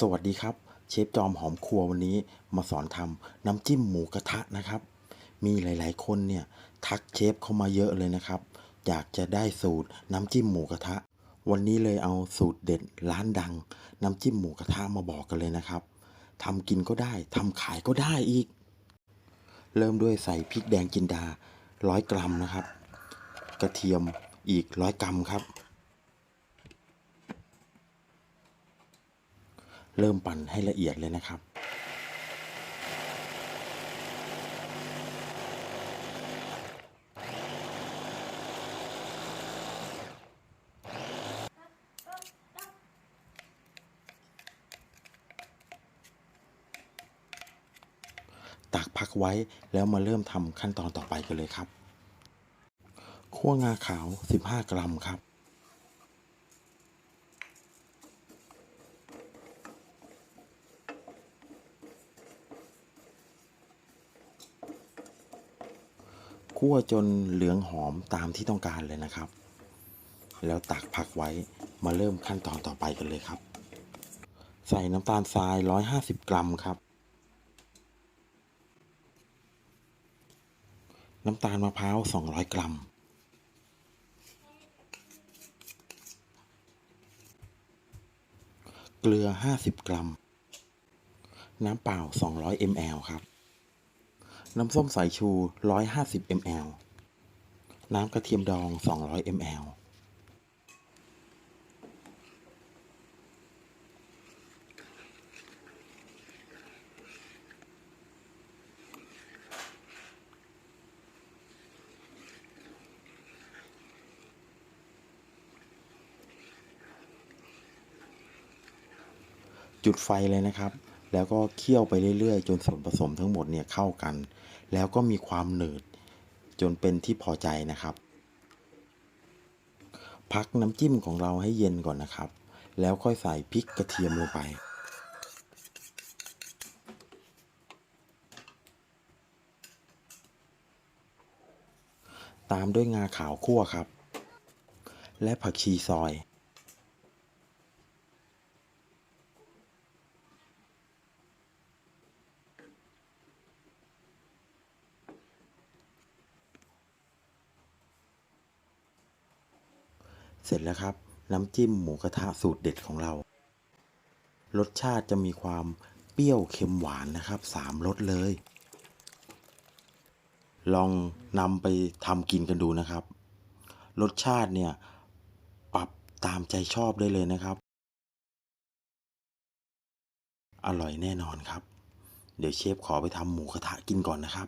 สวัสดีครับ เชฟจอมหอมครัววันนี้มาสอนทำน้ำจิ้มหมูกระทะนะครับ มีหลาย ๆ คนเนี่ยทักเชฟเข้ามาเยอะเลยนะครับ อยากจะได้สูตรน้ำจิ้มหมูกระทะ วันนี้เลยเอาสูตรเด็ดร้านดัง น้ำจิ้มหมูกระทะมาบอกกันเลยนะครับทำกินก็ได้ทำขายก็ได้อีก เริ่มด้วยใส่พริกแดงจินดาร้อยกรัมนะครับ กระเทียมอีกร้อยกรัมครับ เริ่มปั่นให้ละเอียดเลยนะครับตักพักไว้แล้วมาเริ่มทำขั้นตอนต่อไปกันเลยครับ คั่วงาขาว 15 กรัมครับ คั่วจนเหลืองหอมตามที่ต้องการเลยนะครับ แล้วตักพักไว้มาเริ่มขั้นตอนต่อไปกันเลยครับ ใส่น้ำตาลทราย 150 กรัมครับ น้ำตาลมะพร้าว 200 กรัม เกลือ 50 กรัม น้ำเปล่า 200 ml ครับ น้ำส้มสายชู 150 ml น้ำกระเทียมดอง 200 ml จุดไฟเลยนะครับ แล้วก็เคี่ยวไปเรื่อยๆ จนส่วนผสมทั้งหมดเนี่ยเข้ากัน แล้วก็มีความหนืด จนเป็นที่พอใจนะครับ พักน้ำจิ้มของเราให้เย็นก่อนนะครับ แล้วค่อยใส่พริกกระเทียมลงไปตามด้วยงาขาวคั่วครับ และผักชีซอย เสร็จแล้วครับ น้ำจิ้มหมูกระทะสูตรเด็ดของเรา รสชาติจะมีความเปรี้ยวเค็มหวานนะครับสามรสเลย ลองนำไปทำกินกันดูนะครับ รสชาติเนี่ย ปรับตามใจชอบได้เลยนะครับ อร่อยแน่นอนครับ เดี๋ยวเชฟขอไปทำหมูกระทะกินก่อนนะครับ